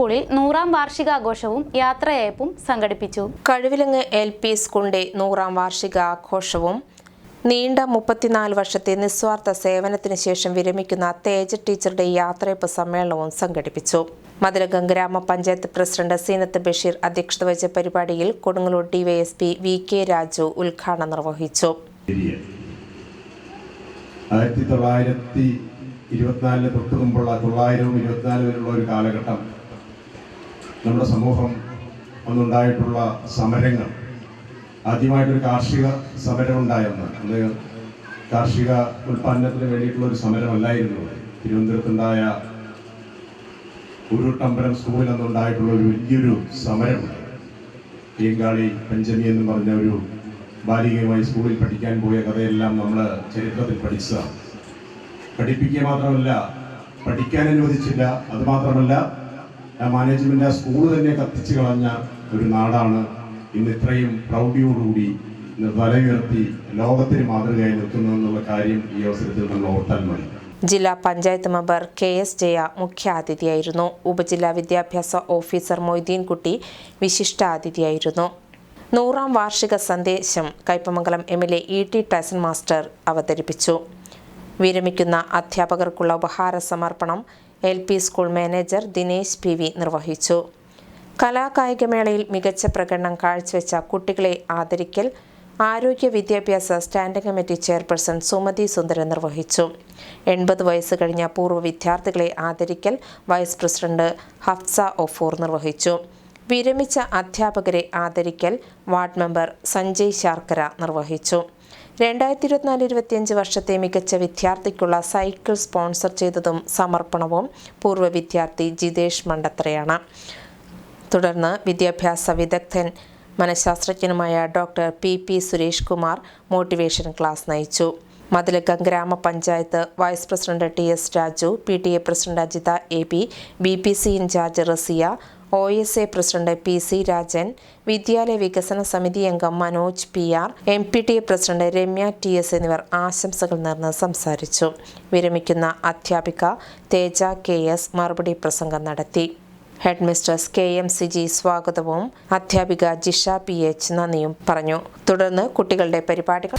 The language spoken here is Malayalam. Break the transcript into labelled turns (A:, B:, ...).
A: സ്കൂളിൽ നൂറാം വാർഷികാഘോഷവും യാത്രയയപ്പും സംഘടിപ്പിച്ചു.
B: കഴിവിലങ്ങ് എൽ പി സ്കൂളിന്റെ നൂറാം വാർഷികാഘോഷവും നീണ്ട മുപ്പത്തിനാല് വർഷത്തെ നിസ്വാർത്ഥ സേവനത്തിന് ശേഷം വിരമിക്കുന്ന തേജ ടീച്ചറുടെ യാത്രയപ്പ് സമ്മേളനവും സംഘടിപ്പിച്ചു. മതിലകം ഗ്രാമപഞ്ചായത്ത് പ്രസിഡന്റ് സീനത്ത് ബഷീർ അധ്യക്ഷത വഹിച്ച പരിപാടിയിൽ Kodungallur DYSP V K Raju ഉദ്ഘാടനം നിർവഹിച്ചു.
C: ആയിരത്തി തൊള്ളായിരത്തി ഇരുപത്തിനാലിന് തൊട്ട് മുമ്പുള്ള തൊള്ളായിരവും ഇരുപത്തിനാല് വരെയുള്ള ഒരു കാലഘട്ടം നമ്മുടെ സമൂഹം അന്നുണ്ടായിട്ടുള്ള സമരങ്ങൾ. ആദ്യമായിട്ടൊരു കാർഷിക സമരം ഉണ്ടായിരുന്നു അത് കാർഷിക ഉൽപ്പാദനത്തിന് വേണ്ടിയിട്ടുള്ള ഒരു സമരമല്ലായിരുന്നു. തിരുവനന്തപുരത്തുണ്ടായ ഉരുട്ടമ്പലം സ്കൂളിൽ അന്നുണ്ടായിട്ടുള്ള ഒരു വലിയൊരു സമരം. തീങ്കാളി പഞ്ചമി എന്ന് പറഞ്ഞ ഒരു ബാലികയുമായി സ്കൂളിൽ പഠിക്കാൻ പോയ കഥയെല്ലാം നമ്മൾ ചരിത്രത്തിൽ പഠിച്ചതാണ്. പഠിപ്പിക്കുക മാത്രമല്ല പഠിക്കാൻ അനുവദിച്ചില്ല. അതുമാത്രമല്ല ആ മാനേജ്മെന്റ് ആ സ്കൂൾ തന്നെ കത്തിച്ചു കളഞ്ഞ ഒരു നാടാണ്. ഇന്ന് ഇത്രയും പ്രൗഢിയോടുകൂടി വലയുയർത്തി ലോകത്തിന് മാതൃകയായി നിൽക്കുന്നതെന്നുള്ള കാര്യം ഈ അവസരത്തിൽ നമ്മൾ ഓർത്താൽ മതി.
B: ജില്ലാ panchayat member K S Jaya മുഖ്യാതിഥിയായിരുന്നു. ഉപജില്ലാ വിദ്യാഭ്യാസ ഓഫീസർ മൊയ്തീൻകുട്ടി വിശിഷ്ടാതിഥിയായിരുന്നു. നൂറാം വാർഷിക സന്ദേശം Kaipamangalam M L A E T Tyson master അവതരിപ്പിച്ചു. വിരമിക്കുന്ന അധ്യാപകർക്കുള്ള ഉപഹാര സമർപ്പണം L P school manager Dinesh P V നിർവഹിച്ചു. കലാകായികമേളയിൽ മികച്ച പ്രകടനം കാഴ്ചവെച്ച കുട്ടികളെ ആദരിക്കൽ ആരോഗ്യ വിദ്യാഭ്യാസ standing committee chairperson Sumathi Sundaran നിർവഹിച്ചു. എൺപത് വയസ്സ് കഴിഞ്ഞ പൂർവ വിദ്യാർത്ഥികളെ ആദരിക്കൽ വൈസ് പ്രസിഡന്റ് ഹഫ്സ ഒഫൂർ നിർവഹിച്ചു. വിരമിച്ച അധ്യാപകരെ ആദരിക്കൽ വാർഡ് മെമ്പർ സഞ്ജയ് ശാർക്കര നിർവഹിച്ചു. രണ്ടായിരത്തി ഇരുപത്തിനാല് ഇരുപത്തിയഞ്ച് വർഷത്തെ മികച്ച വിദ്യാർത്ഥിക്കുള്ള സൈക്കിൾ സ്പോൺസർ ചെയ്തതും സമർപ്പണവും പൂർവ വിദ്യാർത്ഥി ജിതേഷ് മണ്ടത്രയാണ് തുടർന്ന് വിദ്യാഭ്യാസ വിദഗ്ധൻ മനഃശാസ്ത്രജ്ഞനുമായ doctor P P Suresh Kumar motivation class നയിച്ചു. മതിലകം ഗ്രാമപഞ്ചായത്ത് vice president T S Raju P T A president Ajitha A P B P C in charge Raziya O S A president P C Rajan വിദ്യാലയ വികസന സമിതി അംഗം Manoj P R M P T A president Ramya T S എന്നിവർ ആശംസകൾ നേർന്ന് സംസാരിച്ചു. വിരമിക്കുന്ന അധ്യാപിക തേജ കെ എസ് മറുപടി പ്രസംഗം നടത്തി. Head mistress K M C G സ്വാഗതവും അധ്യാപിക ജിഷ പി എച്ച് നന്ദിയും പറഞ്ഞു. തുടർന്ന് കുട്ടികളുടെ പരിപാടികൾ